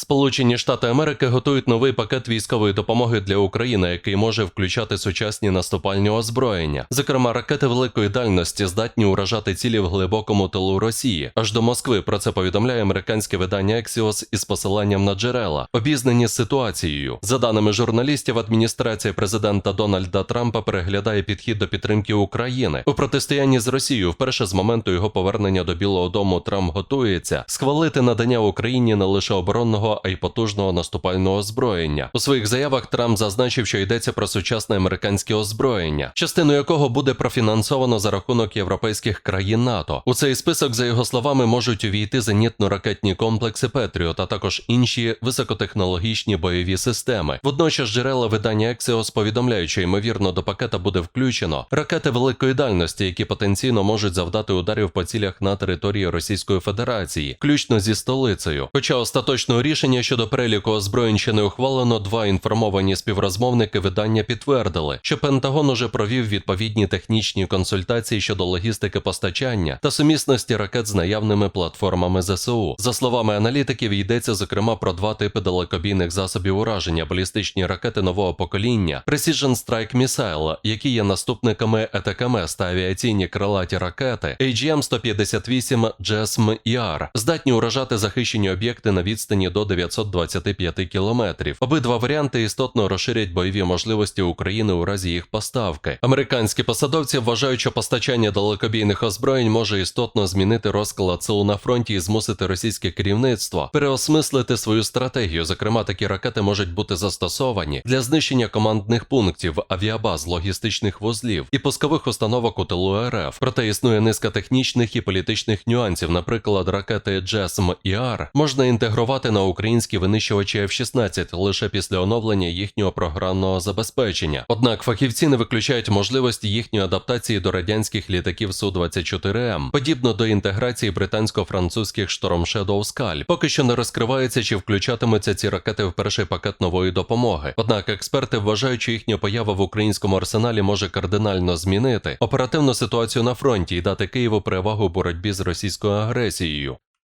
Сполучені Штати Америки готують новий пакет військової допомоги для України, який може включати сучасні наступальні озброєння. Зокрема, ракети великої дальності здатні уражати цілі в глибокому тилу Росії. Аж до Москви про це повідомляє американське видання Axios із посиланням на джерела, обізнані з ситуацією. За даними журналістів, адміністрація президента Дональда Трампа переглядає підхід до підтримки України у протистоянні з Росією. Вперше з моменту його повернення до Білого Дому Трамп готується схвалити надання Україні не лише оборонного, а й потужного наступального озброєння. У своїх заявах Трамп зазначив, що йдеться про сучасне американське озброєння, частину якого буде профінансовано за рахунок європейських країн НАТО. У цей список, за його словами, можуть увійти зенітно-ракетні комплекси Петріот, а також інші високотехнологічні бойові системи. Водночас джерела видання Axios повідомляють, що ймовірно до пакета буде включено ракети великої дальності, які потенційно можуть завдати ударів по цілях на території Російської Федерації, включно зі столицею. Хоча остаточного рішення щодо переліку озброєнь ще не ухвалено, два інформовані співрозмовники видання підтвердили, що Пентагон уже провів відповідні технічні консультації щодо логістики постачання та сумісності ракет з наявними платформами ЗСУ. За словами аналітиків, йдеться зокрема про два типи далекобійних засобів ураження, балістичні ракети нового покоління Precision Strike Missile, які є наступниками ЕТКМС та авіаційні крилаті ракети AGM-158 JASM ER, здатні уражати захищені об'єкти на відстані до 925 кілометрів. Обидва варіанти істотно розширять бойові можливості України у разі їх поставки. Американські посадовці вважають, що постачання далекобійних озброєнь може істотно змінити розклад сил на фронті і змусити російське керівництво переосмислити свою стратегію. Зокрема, такі ракети можуть бути застосовані для знищення командних пунктів, авіабаз, логістичних вузлів і пускових установок у тилу РФ. Проте існує низка технічних і політичних нюансів. Наприклад, ракети JASM ER можна інтегрувати на українські винищувачі F-16 лише після оновлення їхнього програмного забезпечення. Однак фахівці не виключають можливості їхньої адаптації до радянських літаків Су-24М, подібно до інтеграції британсько-французьких Storm Shadow Scalp. Поки що не розкривається, чи включатимуться ці ракети в перший пакет нової допомоги. Однак експерти вважають, що їхня поява в українському арсеналі може кардинально змінити оперативну ситуацію на фронті і дати Києву перевагу в боротьбі з російською агресією.